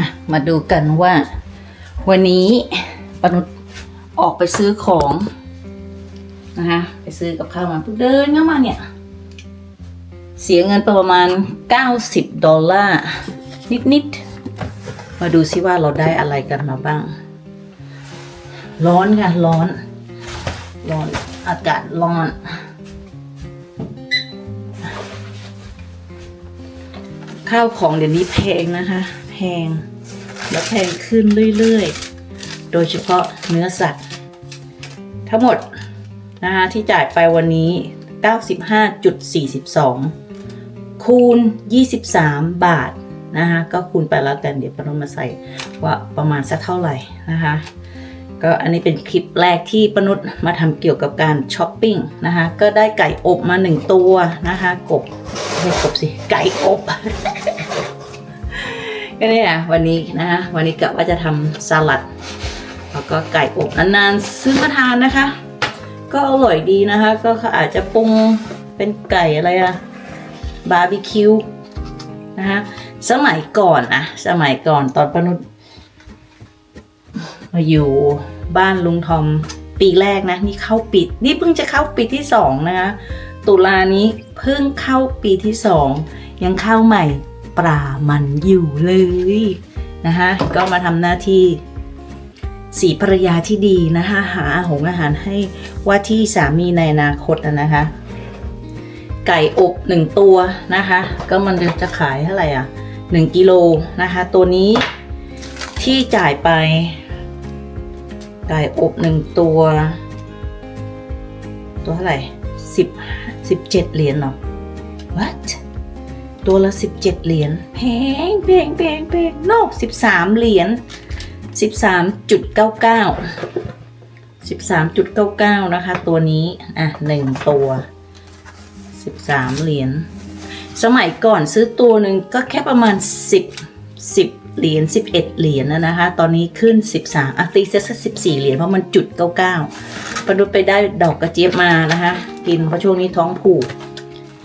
อะมาดูกันว่า วันนี้ปนุษออกไปซื้อของนะคะไปซื้อกับข้าวมาเพิ่งเดินเข้ามาเนี่ย เสียเงินปประมาณ 90 ดอลลาร์นิดๆ มาดูซิว่าเราได้อะไรกันมาบ้าง ร้อนค่ะร้อน ร้อนอากาศร้อนข้าวของเดี๋ยวนี้แพงนะคะ แพง แล้แพงขึ้นเรื่อยๆ โดยเฉพาะเนื้อสัตว์ ทั้งหมดนะคะที่จ่ายไปวันนี้ 95.42 คูณ 23 บาทนะคะก็คูณไปแล้วกันเดี๋ยวปนุษมาใส่ว่าประมาณสักเท่าไหร่นะคะก็อันนี้เป็นคลิปแรกที่ปนุษย์มาทำเกี่ยวกับการช้อปปิ้งนะคะก็ได้ไก่อบมาหนึ่งตัวนะคะกบไม่กบสิไก่อบ ก็เนี่ย วันนี้นะคะวันนี้กะว่าจะทำสลัด แล้วก็ไก่อบนานๆซื้อมาทานนะคะ ก็อร่อยดีนะคะ ก็อาจจะปรุงเป็นไก่อะไรอะบาร์บีคิวนะคะสมัยก่อนอะสมัยก่อนตอนปนุษมาอยู่บ้านลุงทอมปีแรกนะ นี่เข้าปีนี่เพิ่งจะเข้าปีที่สองนะคะตุลานี้เพิ่งเข้าปีที่สองยังเข้าใหม่ ปลามันอยู่เลยนะคะก็มาทำหน้าที่สีภรรยาที่ดีนะคะหาหงอาหารให้ว่าที่สามีในอนาคตนะคะ ไก่อบหนึ่งตัวนะคะ ก็มันจะขายเท่าไหร่อะหนึ่งกิโลนะคะ ตัวนี้ที่จ่ายไป ไก่อบหนึ่งตัว ตัวเท่าไหร่สิบสิบเจ็ดเหรียญเหรอ what ตัวละสิบเจ็ดเหรียญแพงแพงแพงแพงนสิบสามเหรียญสิบสามจุดเก้าเก้าสิบสามจุดเก้าเก้านะคะ ตัวนี้ อะหนึ่งตัวสิบสามเหรียญ สมัยก่อนซื้อตัวหนึ่งก็แค่ประมาณสิบสิบเหรียญสิบเอ็ดเหรียญนะนะคะ ตอนนี้ขึ้นสิบสามอะตีเซสสิบสี่เหรียญเพราะมันจุดเก้าเก้าประดุไปได้ดอกกระเจี๊ยบมานะคะ กินเพราะช่วงนี้ท้องผูก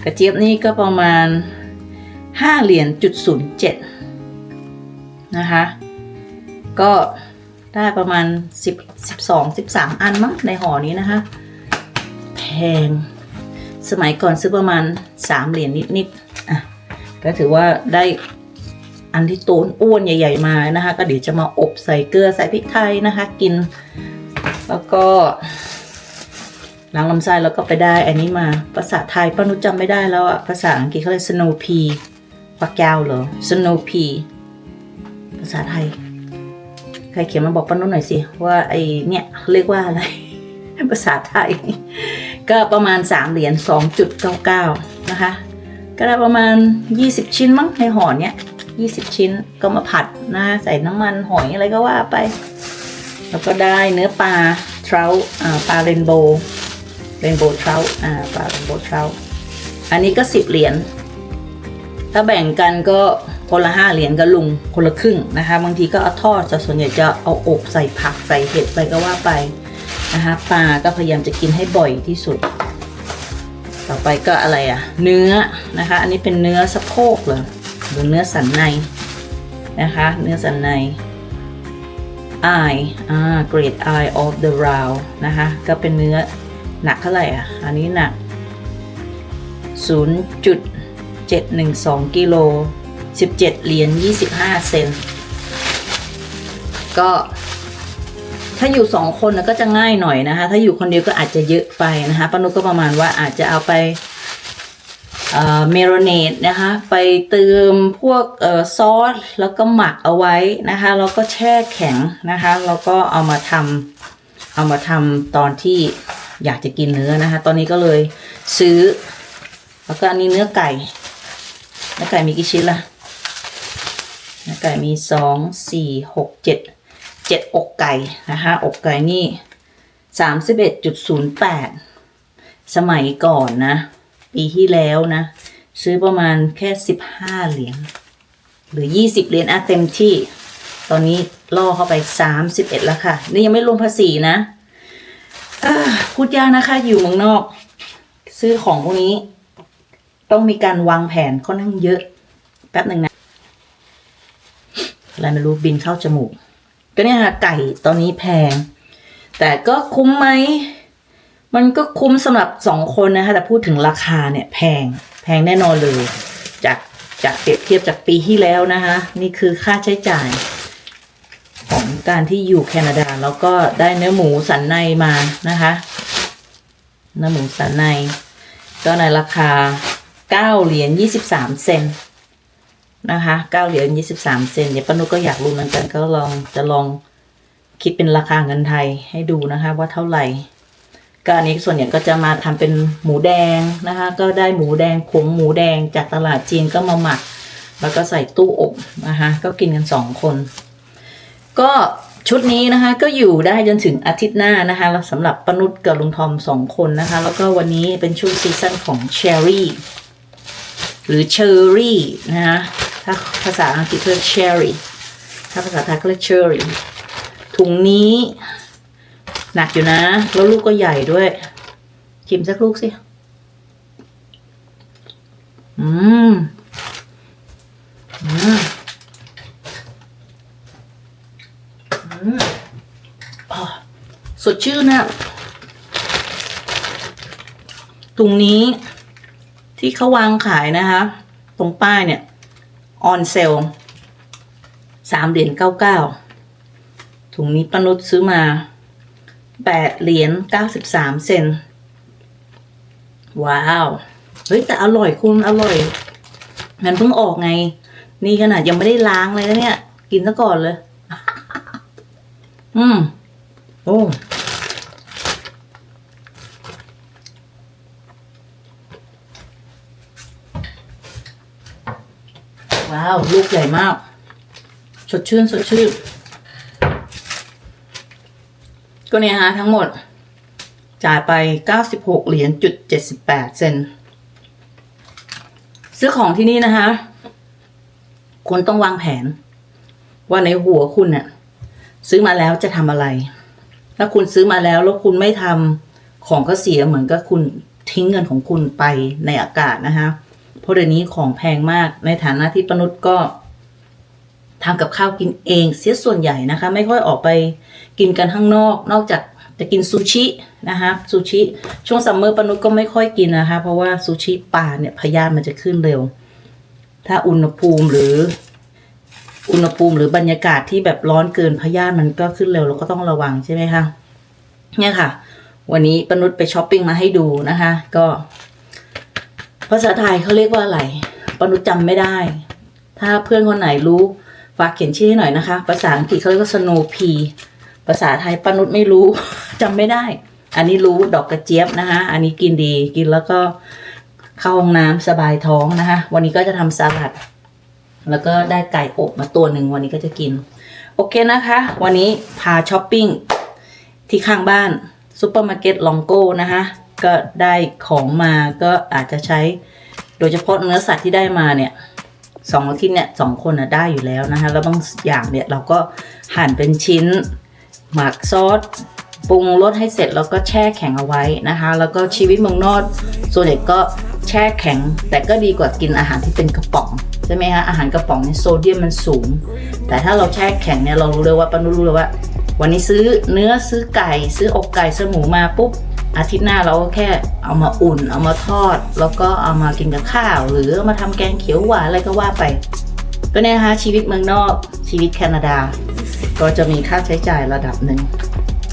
กระเจี๊ยบนี่ก็ประมาณ ห้าเหรียญจุดศูนย์เจ็ดนะคะ ก็ได้ประมาณ 10 12 13 อันมั้งในห่อนี้นะคะ แพง สมัยก่อนซื้อประมาณ 3 เหรียญนิดๆอะก็ถือว่าได้อันที่โตนอ้วนใหญ่ ๆ มานะคะ ก็เดี๋ยวจะมาอบใส่เกลือใส่พริกไทยนะคะ กิน แล้วก็ล้างลำไส้แล้วก็ไปได้อันนี้มาภาษาไทยป้านุจำไม่ได้แล้วอะภาษาอังกฤษเขาเรียก snow pea ปักแก้วเหรอ snow pea ภาษาไทย ใครเขียนมาบอกป้านุ่นหน่อยสิ ว่าไอเนี่ยเรียกว่าอะไร ภาษาไทย ก็ประมาณ 3 เหรียญ2.99 นะคะ ก็ได้ประมาณ 20 ชิ้นมั้งในห่อเนี้ย20 ชิ้นก็มาผัดนะ ใส่น้ำมันหอยอะไรก็ว่าไป แล้วก็ได้เนื้อปลาทราปลาเรนโบว์เรนโบว์ทราปลาเรนโบว์ทราอันนี้ก็ 10 เหรียญ ถ้าแบ่งกันก็คนละห้าเหรียญกับลุงคนละครึ่งนะคะ บางทีก็เอาทอดแต่ส่วนใหญ่จะเอาอบใส่ผักใส่เห็ดไปก็ว่าไปนะคะปลาก็พยายามจะกินให้บ่อยที่สุด ต่อไปก็อะไรอะเนื้อนะคะ อันนี้เป็นเนื้อสะโพกเหรอหรือเนื้อสันในนะคะ เนื้อสันใน eye อ่า great eye of the round นะคะ ก็เป็นเนื้อหนักเท่าไหร่อะ อันนี้หนัก 0. 712กิโล17 เหรียญ25 เซนก็ ถ้าอยู่สองคนก็จะง่ายหน่อยนะคะ ถ้าอยู่คนเดียวก็อาจจะเยอะไปนะคะป้านุก็ประมาณว่าอาจจะเอาไปเมรเนตนะคะ ไปเติมพวกอซอสแล้วก็หมักเอาไว้นะคะ แล้วก็แช่แข็งนะคะ แล้วก็เอามาทำเอามาทำตอนที่อยากจะกินเนื้อนะคะ ตอนนี้ก็เลยซื้อ แล้วก็อันนี้เนื้อไก่ นื้อไก่มีกี่ชิ้นล่ะเนื้อไก่มีสองสี่หกเจ็ดเจ็ดอกไก่นะคะอกไก่นี่สามสิบเอ็ดจุดศูนย์แปดสมัยก่อนนะ ปีที่แล้วนะ ซื้อประมาณแค่สิบห้าเหรียญหรือยี่สิบเหรียญอะเต็มที่ ตอนนี้ล่อเข้าไปสามสิบเอ็ดแล้วค่ะ นี่ยังไม่รวมภาษีนะพูดยากนะคะอยู่เมืองนอก ซื้อของพวกนี้ ต้องมีการวางแผนค่อนข้างเยอะ แป๊บหนึ่งนะอะไรไม่รู้บินเข้าจมูก ก็เนี่ยค่ะไก่ตอนนี้แพง แต่ก็คุ้มไหม มันก็คุ้มสำหรับสองคนนะคะ แต่พูดถึงราคาเนี่ยแพง แพงแน่นอนเลย จากจากเปรียบเทียบจากปีที่แล้วนะคะ นี่คือค่าใช้จ่าย ของการที่อยู่แคนาดาแล้วก็ได้เนื้อหมูสันในมานะคะ เนื้อหมูสันใน ก็ในราคา 9เหรียญ23 เซนนะคะ9เหรียญ23 เซนเดี๋ยวป้านุก็อยากรู้เหมือนกันก็ลองจะลองคิดเป็นราคาเงินไทยให้ดูนะคะว่าเท่าไหร่ก็อันนี้ส่วนใหญ่ก็จะมาทำเป็นหมูแดงนะคะ ก็ได้หมูแดงผงหมูแดงจากตลาดจีนก็มาหมัก แล้วก็ใส่ตู้อบนะคะก็กินกันสองคน ก็ชุดนี้นะคะก็อยู่ได้จนถึงอาทิตย์หน้านะคะสำหรับปนุษกับลุงทอมสองคนนะคะ แล้วก็วันนี้เป็นช่วงซีซั่นของเชอร์รี่ หรือเชอร์รี่นะคะถ้าภาษาอังกฤษเรียกเชอร์รี่ถ้าภาษาไทยก็เรียกเชอร์รี่ถุงนี้ หนักอยู่นะ แล้วลูกก็ใหญ่ด้วยชิมสักลูกสิอืมอืมอืมอะสดชื่นนะถุงนี้ ที่เขาวางขายนะคะ ตรงป้ายเนี่ยออนเซลสามเหรียญเก้าเก้าถุงนี้ปนุษซื้อมาแปดเหรียญเก้าสิบสามเซนว้าว เฮ้ย แต่อร่อยคุณอร่อย มันเพิ่งออกไง นี่ขนาดยังไม่ได้ล้างเลยนะเนี่ย กินซะก่อนเลย อืม โอ้ ว้าว ลูกใหญ่มาก สดชื่นสดชื่น ก็เนี่ยฮะทั้งหมด จ่ายไป 96 เหรียญจุด78 เซน ซื้อของที่นี่นะคะ คุณต้องวางแผน ว่าในหัวคุณเนี่ยซื้อมาแล้วจะทำอะไร ถ้าคุณซื้อมาแล้วแล้วคุณไม่ทำของก็เสียเหมือนกับคุณทิ้งเงินของคุณไปในอากาศนะคะ เพราะเดี๋ยวนี้ของแพงมากในฐานะที่ปนุษย์ก็ทำกับข้าวกินเองเสียส่วนใหญ่นะคะ ไม่ค่อยออกไปกินกันข้างนอก นอกจากจะกินซูชินะคะซูชิช่วงซัมเมอร์ปนุษย์ก็ไม่ค่อยกินนะคะ เพราะว่าซูชิปลาเนี่ยพยาธิมันจะขึ้นเร็ว ถ้าอุณหภูมิหรืออุณหภูมิหรือบรรยากาศที่แบบร้อนเกินพยาธิมันก็ขึ้นเร็วเราก็ต้องระวังใช่ไหมคะเนี่ยค่ะ วันนี้ปนุษย์ไปช้อปปิ้งมาให้ดูนะคะ ก็ ภาษาไทยเขาเรียกว่าอะไรปนุษจำไม่ได้ ถ้าเพื่อนคนไหนรู้ฝากเขียนชื่อให้หน่อยนะคะ ภาษาอังกฤษเขาเรียกว่า snow pea ภาษาไทยปนุษไม่รู้จำไม่ได้ อันนี้รู้ดอกกระเจี๊ยบนะคะ อันนี้กินดีกินแล้วก็เข้าห้องน้ำสบายท้องนะคะ วันนี้ก็จะทำสลัด แล้วก็ได้ไก่อบมาตัวหนึ่งวันนี้ก็จะกิน โอเคนะคะ วันนี้พาช้อปปิ้งที่ข้างบ้านซูเปอร์มาร์เก็ตลองโก้นะคะ ก็ได้ของมาก็อาจจะใช้โดยเฉพาะเนื้อสัตว์ที่ได้มาเนี่ยสองอาทิตย์เนี่ยสองคนน่ะได้อยู่แล้วนะคะ แล้วบางอย่างเนี่ยเราก็หั่นเป็นชิ้น หมักซอสปรุงรสให้เสร็จแล้วก็แช่แข็งเอาไว้นะคะ แล้วก็ชีวิตเมืองนอกส่วนใหญ่ก็แช่แข็ง แต่ก็ดีกว่ากินอาหารที่เป็นกระป๋องใช่ไหมคะอาหารกระป๋องเนี่ยโซเดียมมันสูง แต่ถ้าเราแช่แข็งเนี่ยเรารู้เลยว่าปนุรู้เลยว่า วันนี้ซื้อเนื้อซื้อไก่ ซื้ออกไก่ซื้อหมูมาปุ๊บ อาทิตย์หน้าเราก็แค่เอามาอุ่น เอามาทอด แล้วก็เอามากินกับข้าว หรือามาทำแกงเขียวหวานอะไรก็ว่าไปก็เนี่ยนะคะชีวิตเมืองนอกชีวิตแคนาดา ก็จะมีค่าใช้จ่ายระดับหนึ่ง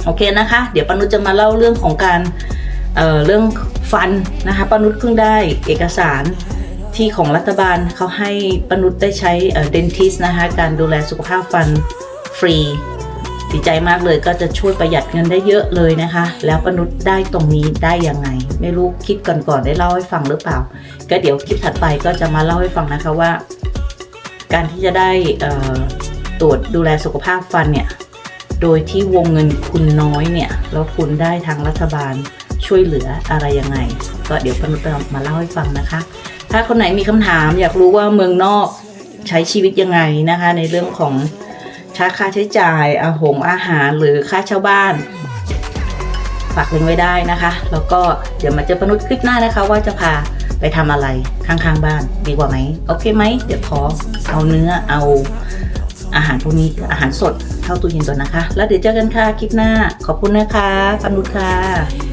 โอเคนะคะ เดี๋ยวปนุจะมาเล่าเรื่องของการเอ่อเรื่องฟันนะคะปนุชเพิ่งได้เอกสารที่ของรัฐบาลเขาให้ปนุชได้ใช้เอ่อเดนทิสนะคะการดูแลสุขภาพฟันฟรี ดีใจมากเลยก็จะช่วยประหยัดเงินได้เยอะเลยนะคะ แล้วปนุชได้ตรงนี้ได้ยังไง ไม่รู้คลิปก่อนๆได้เล่าให้ฟังหรือเปล่า ก็เดี๋ยวคลิปถัดไปก็จะมาเล่าให้ฟังนะคะว่า การที่จะได้ตรวจดูแลสุขภาพฟันเนี่ยโดยที่วงเงินคุณน้อยเนี่ยแล้วคุณได้ทางรัฐบาลช่วยเหลืออะไรยังไง ก็เดี๋ยวปนุษมาเล่าให้ฟังนะคะ ถ้าคนไหนมีคำถามอยากรู้ว่าเมืองนอกใช้ชีวิตยังไงนะคะ ในเรื่องของ ชาค่าใช้จ่ายอาหงอาหารหรือค่าเช่าบ้าน ฝากลิงไว้ได้นะคะ แล้วก็เดี๋ยวมาเจอปนุษคลิปหน้านะคะ ว่าจะพาไปทำอะไรข้างๆบ้านดีกว่าไหมโอเคไหมเดี๋ยวขอเอาเนื้อเอาอาหารพวกนี้อาหารสดเข้าตู้เย็นก่อนนะคะ แล้วเดี๋ยวเจอกันค่ะคลิปหน้าขอบคุณนะคะปนุชค่ะ